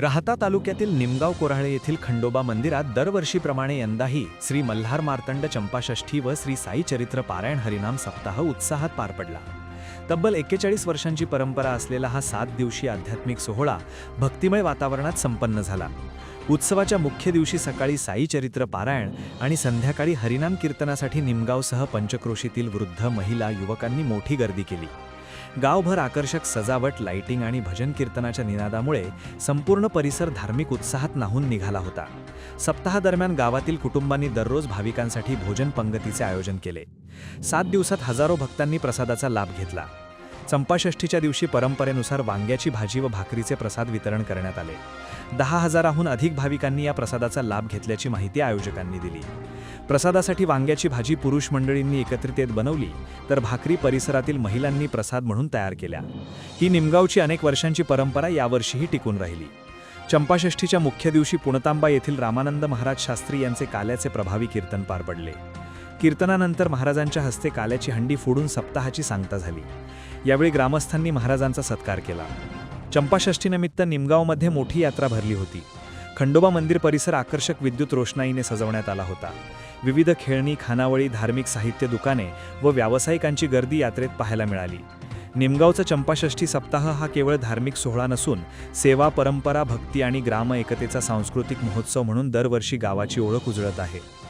राहता तालुक्यातील निमगाव कोराळे येथील खंडोबा मंदिरात दरवर्षीप्रमाणे यंदाही श्री मल्हार मार्तंड चंपाषष्ठी व श्री साई चरित्र पारायण हरिनाम सप्ताह उत्साहात पार पडला. तब्बल एक्केचाळीस वर्षांची परंपरा असलेला हा सात दिवशी आध्यात्मिक सोहळा भक्तिमय वातावरणात संपन्न झाला. उत्सवाच्या मुख्य दिवशी सकाळी साई चरित्र पारायण आणि संध्याकाळी हरिनाम कीर्तनासाठी निमगावसह पंचक्रोशीतील वृद्ध महिला युवकांनी मोठी गर्दी केली. गावभर आकर्षक सजावट लाइटिंग आणि भजन कीर्तनाच्या निनादामुळे संपूर्ण परिसर धार्मिक उत्साहात नाहून निघाला होता. सप्ताहादरम्यान गावातील कुटुंबांनी दररोज भाविकांसाठी भोजन पंगतीचे आयोजन केले. सात दिवसात हजारो भक्तांनी प्रसादाचा लाभ घेतला. चंपाषष्ठीच्या दिवशी परंपरेनुसार वांग्याची भाजी व भाकरीचे प्रसाद वितरण करण्यात आले. दहा हजाराहून अधिक भाविकांनी या प्रसादाचा लाभ घेतल्याची माहिती आयोजकांनी दिली. प्रसादासाठी वांग्याची भाजी पुरुष मंडळींनी एकत्रितेत बनवली तर भाकरी परिसरातील महिलांनी प्रसाद म्हणून तयार केल्या. ही निमगावची अनेक वर्षांची परंपरा यावर्षीही टिकून राहिली. चंपाषष्ठीच्या मुख्य दिवशी पुणतांबा येथील रामानंद महाराज शास्त्री यांचे काल्याचे प्रभावी कीर्तन पार पडले. कीर्तनानंतर महाराजांच्या हस्ते काल्याची हंडी फोडून सप्ताहाची सांगता झाली. यावेळी ग्रामस्थांनी महाराजांचा सत्कार केला. चंपाषष्ठीनिमित्त निमगावमध्ये मोठी यात्रा भरली होती. खंडोबा मंदिर परिसर आकर्षक विद्युत रोषणाईने सजवण्यात आला होता. विविध खेळणी खानावळी धार्मिक साहित्य दुकाने व व्यावसायिकांची गर्दी यात्रेत पाहायला मिळाली. निमगावचा चंपाषष्ठी सप्ताह हा केवळ धार्मिक सोहळा नसून सेवा परंपरा भक्ती आणि ग्राम एकतेचा सांस्कृतिक महोत्सव म्हणून दरवर्षी गावाची ओळख उजळत आहे.